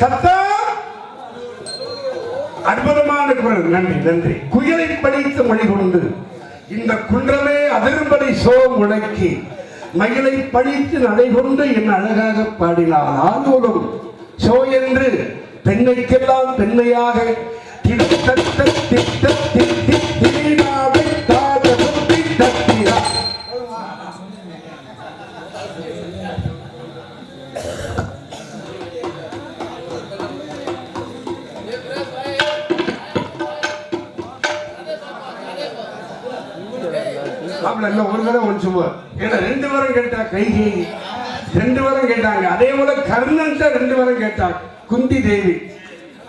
சத்தம். அற்புதமான குரல். நன்றி நன்றி. படித்து மொழி கொண்டு இந்த குன்றமே அதிர்படி சோ முழக்கி மயிலை பழித்து நடை கொண்டு என் அழகாக பாடினார் ஆலோலம் சோ என்று பெண்ணைக்கெல்லாம் பெண்மையாக திட்ட திட்ட திட்ட மாப்பிள்ள இல்லை ஒரு தடவை ஒன்று சும்மா ஏன்னா ரெண்டு வாரம் கேட்டா கைகை ரெண்டு வாரம் கேட்டாங்க. அதே போல கர்ணன் ரெண்டு வாரம் கேட்டாங்க குந்தி தேவி.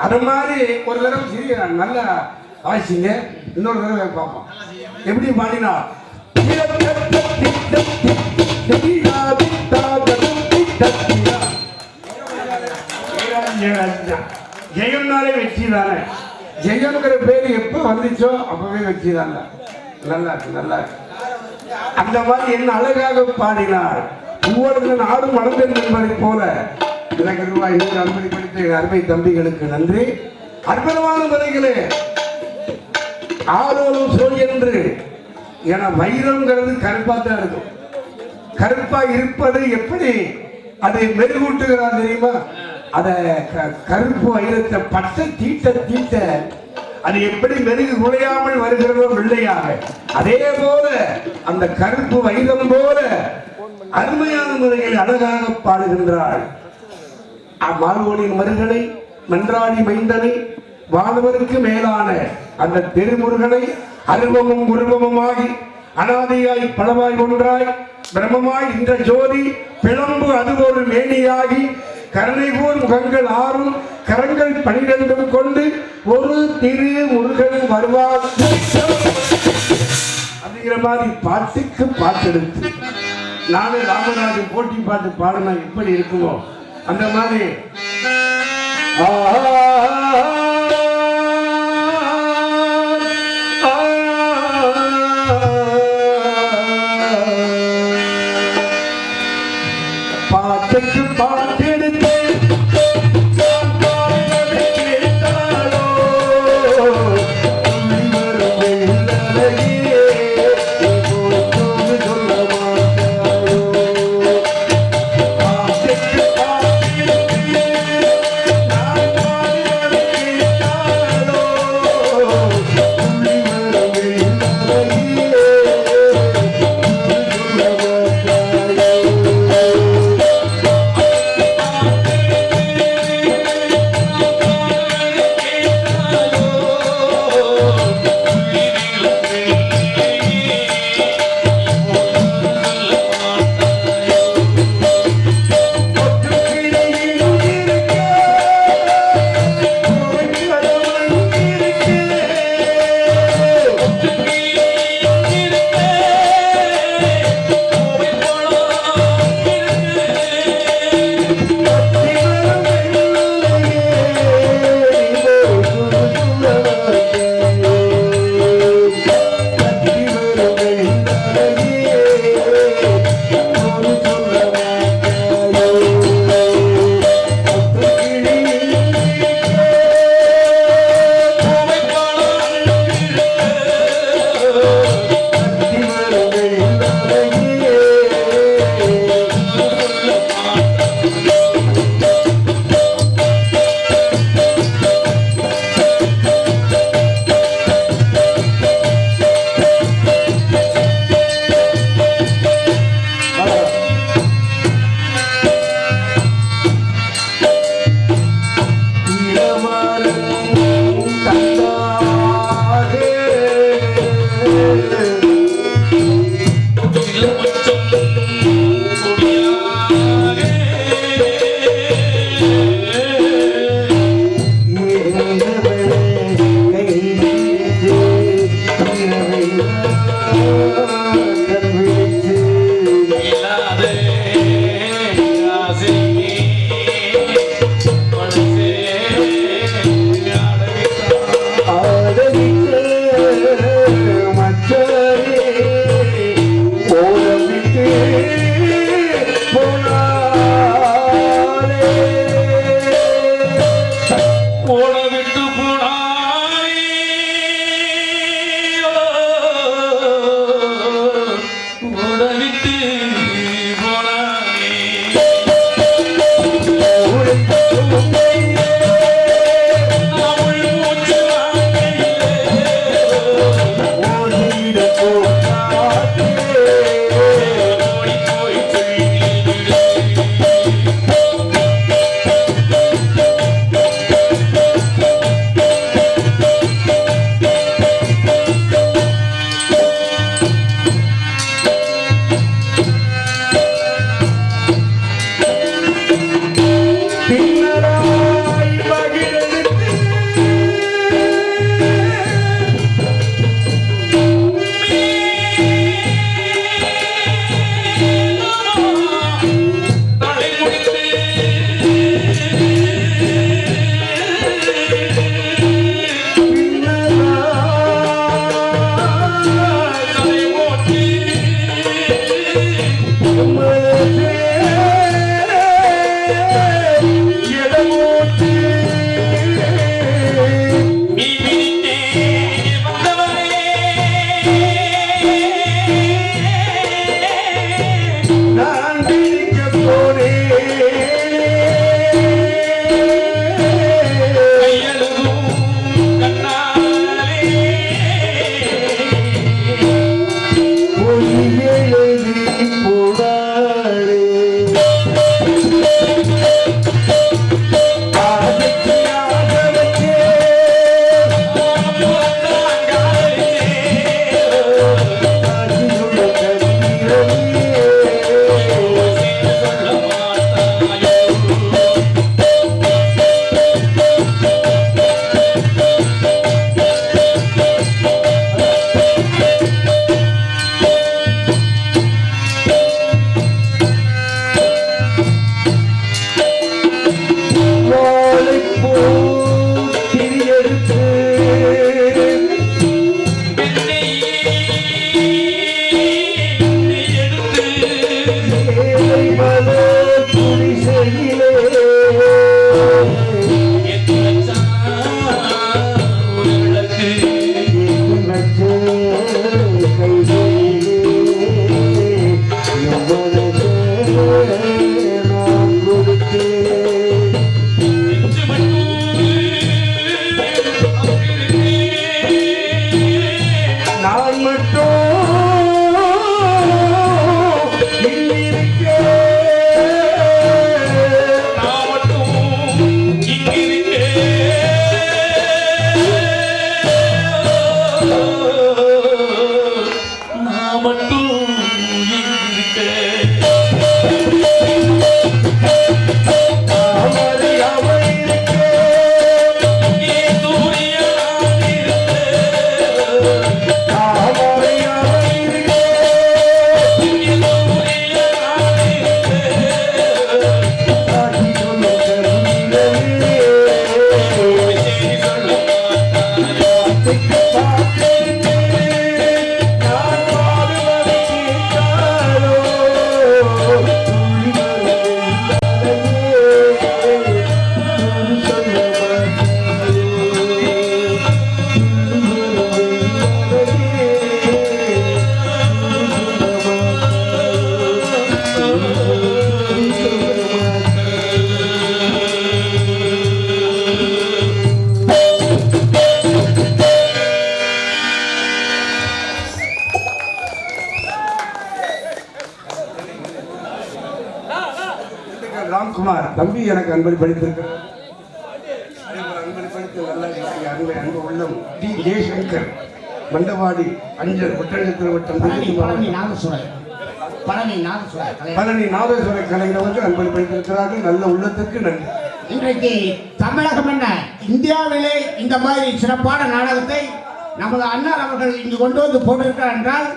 அது மாதிரி ஒரு தடவை சிரிக்கிறாங்க. நல்லா வாசிங்க. இன்னொரு தடவை பார்ப்போம். எப்படி பாடினா ஜெயம்னாலே வெற்றி தானே? ஜெயம்ங்கிற பேர் எப்போ வந்துச்சோ அப்பவே வெற்றி தானே? நல்லா இருக்கு நல்லா இருக்கு. அந்த மாதிரி என்ன அழகாக பாடினார். ஒவ்வொரு நாடும் மனதில் என்பதை போல எனக்கு ரூபாய் நூறு அன்பளி படித்த அருமை தம்பிகளுக்கு நன்றி. அற்புதமான முறைகளே ஆரோலும் சொல் என்று என வைரம்ங்கிறது கருப்பா தான் இருக்கும். கருப்பா இருப்பது எப்படி? அதை மெருகூட்டுகிறார் தெரியுமா? அத க- கருப்பு வைரத்தை பட்ட தீட்ட தீட்ட அது எப்படி மெருகு குறையாமல் வருகிறதோ வெள்ளையாக அதே போல அந்த கருப்பு வைரம் போல அருமையான முறையில் அழகாக பாடுகின்றாள். அம்மாழ்வோனின் மருகனை மன்றாடி மைந்தனை வானவருக்கு மேலான அந்த திருமுருகனை அருவமும் உருவமுமாகி அனாதியாய் பலவாய் ஒன்றாய் பிரம்மமாய் இந்த ஜோதி பிளம்பு அது ஒரு மேனியாகி கருணை போல் முகங்கள் ஆறும் கரங்கள் பனிரெண்டும் கொண்டு ஒரு திரு முருகன் வருவார். அப்படிங்கிற மாதிரி பாட்டுக்கு பாட்டெடுத்து நானும் ராமராஜன் போட்டி பாட்டு பாடினா எப்படி இருக்குமோ? அந்த மாதிரி. ஆஹா தம்பி எனக்கு அன்பளிப்பளித்திருக்கிறார் அதேபோல அன்பளிப்பளித்த நல்ல என்னுடைய அன்பை அன்பு உள்ளம். டி. ஜெயசங்கர் மண்டவாடி அஞ்சல் ஒட்டஞ்சத்திர வட்டம் பழனி திருச்சி பழனி நாதேஸ்வர கலைஞர்கள் அன்பளிப்பளித்திருக்கிறார்கள் நல்ல உள்ளத்துக்கு நன்றி. இன்றைக்கு தமிழகம் என்ன? இந்தியாவிலே இந்த மாதிரி சிறப்பான நாடகத்தை நமது அண்ணார் அவர்கள் இங்கு கொண்டு வந்து போட்டிருக்கிறார் என்றால்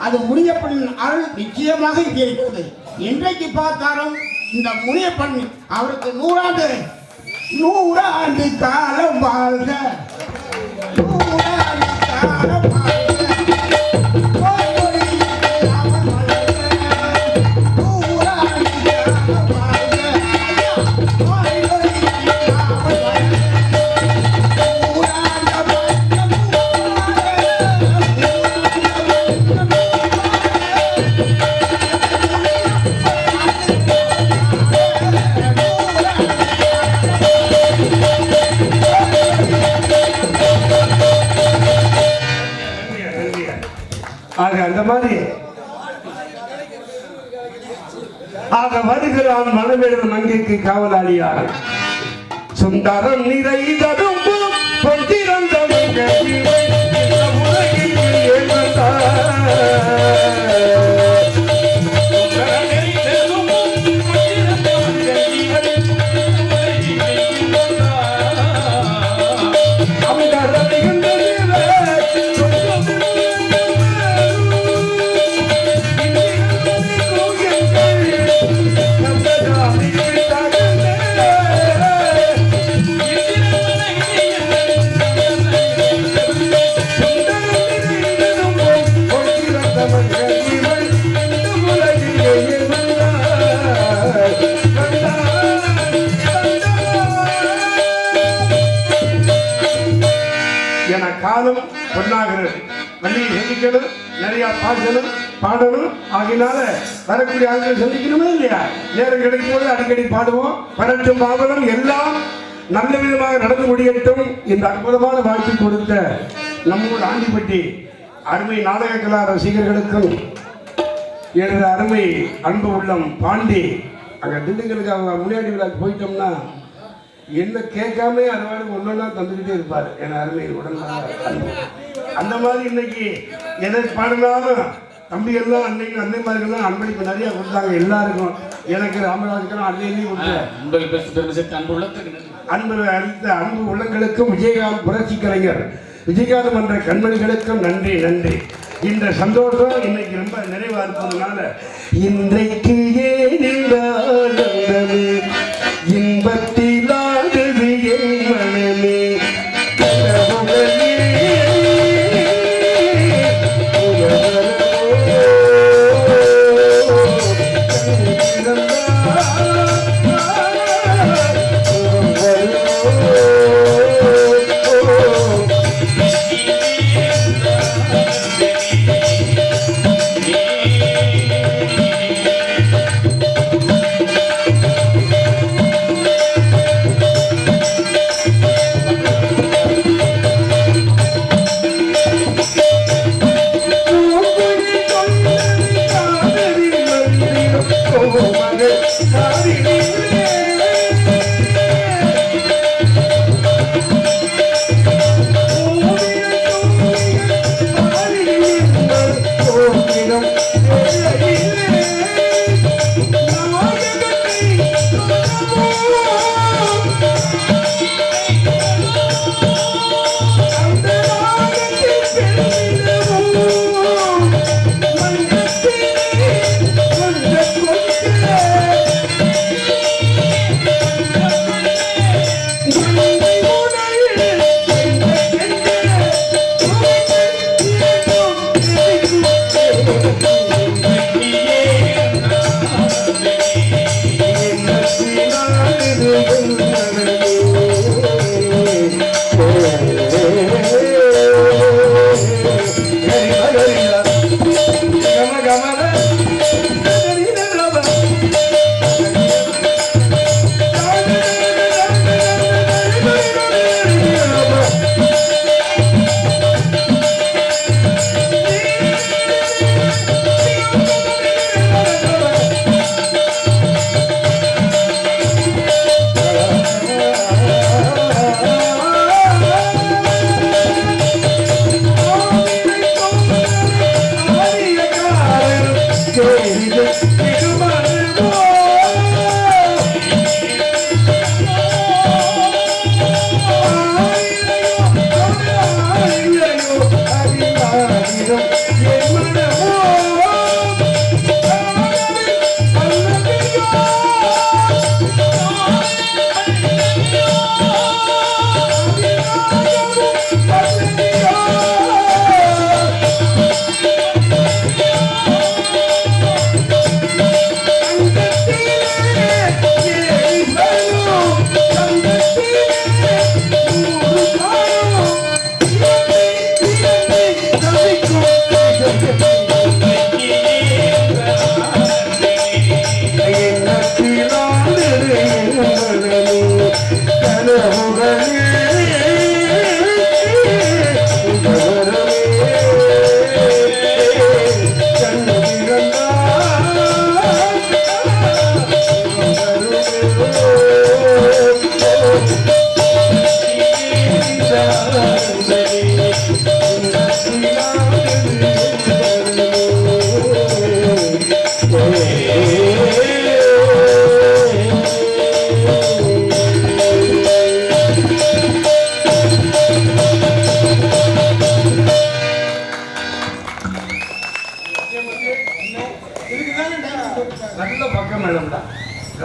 அது முனியப்பனின் அருள் நிச்சயமாக இங்கே இருக்கிறது. என்றைக்கு பார்த்தாலும் இந்த முனியப்பன் அவருக்கு நூறாண்டு. நூறாண்டு காலம் வாழ்க. நூறாண்டு காலம் ஆக வருகிறான் மனமேடும் மங்கைக்கு காவலாளியாக சுந்தரம் நிறைந்ததும் வள்ளியை நிறைய பாசணும் பாடணும் ஆகினால வரக்கூடிய ஆட்களை சந்திக்கணுமே இல்லையா? நேரம் கிடைக்கும் போது அடிக்கடி பாடுவோம். பரட்டும் பாவலம் எல்லாம் நல்ல விதமாக நடந்து முடியட்டும் இந்த அற்புதமான வாழ்க்கை கொடுத்த நம்மூர் ஆண்டிப்பட்டி அருமை நாடக கலா ரசிகர்களுக்கும் எனது அருமை அன்பு உள்ளம் பாண்டி. அங்கே திண்டுக்கலுக்கு அவங்க முன்னாடி விழாக்கு போயிட்டோம்னா என்ன கேட்காம அறுவாடு ஒன்றொன்னா தந்துக்கிட்டே இருப்பார். என் அருமை உடனே அன்பு அந்த மாதிரி இன்னைக்கு எதை பாடினாலும் தம்பி எல்லாம் அன்னைக்கு அன்னைமார்கள்லாம் அன்பளிப்பு நிறைய கொடுத்தாங்க எல்லாருக்கும். எனக்கு ராமராஜுக்கும் அன்னையிலையும் கொடுத்தேன். அன்பு அளித்த அன்பு உள்ளங்களுக்கும் விஜயகாந்த் புரட்சி கலைஞர் விஜயகாந்த் என்ற கண்மணிகளுக்கும் நன்றி நன்றி. இந்த சந்தோஷம் இன்னைக்கு ரொம்ப நிறைவா இருப்பதுனால இன்றைக்கு ஏன் Música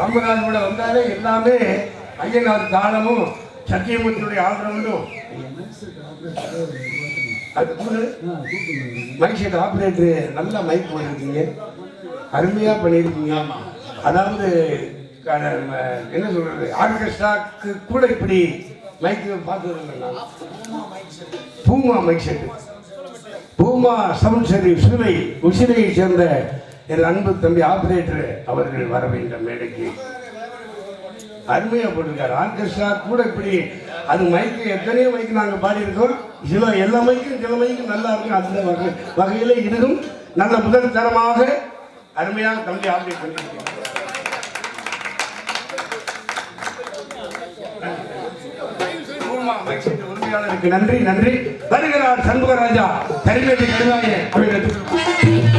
ராமராஜ் கூட வந்தாலே எல்லாமே ஐயனார் தாளமும் சத்தியமூர்த்தியுடைய ஆதரவும் அது மைக் ஆப்ரேட்டர் நல்ல மைக் பண்ணிருக்கீங்க அருமையாக பண்ணியிருக்கீங்க. அதாவது என்ன சொல்றது ஆர்கெஸ்ட்ராக்கு கூட இப்படி மைக்கு பார்த்தது Puma mic set Puma sound சரி உசிலை உசிலையை சேர்ந்த என் அன்பு தம்பி ஆபரேட்டர் அவர்கள் வர வேண்டும் மேடைக்கு. அருமையா போட்டிருக்காரு. ஆர்கெஸ்ட்ரா கூட இப்படி அது மைக்கு எத்தனையோ மைக்கு நாங்கள் பாடியிருக்கோம். சில எல்லா மைக்கும் சில மைக்கும் நல்லா இருக்கும். அந்த வகை வகையில் இதுவும் நல்ல முதல் தரமாக அருமையாக தம்பி ஆபரேட் பண்ணியிருக்கோம் பூமா உரிமையாளருக்கு நன்றி நன்றி. வருகிறார் சண்முகராஜா. கரிமேட்டு கருவாய அவர்களுக்கு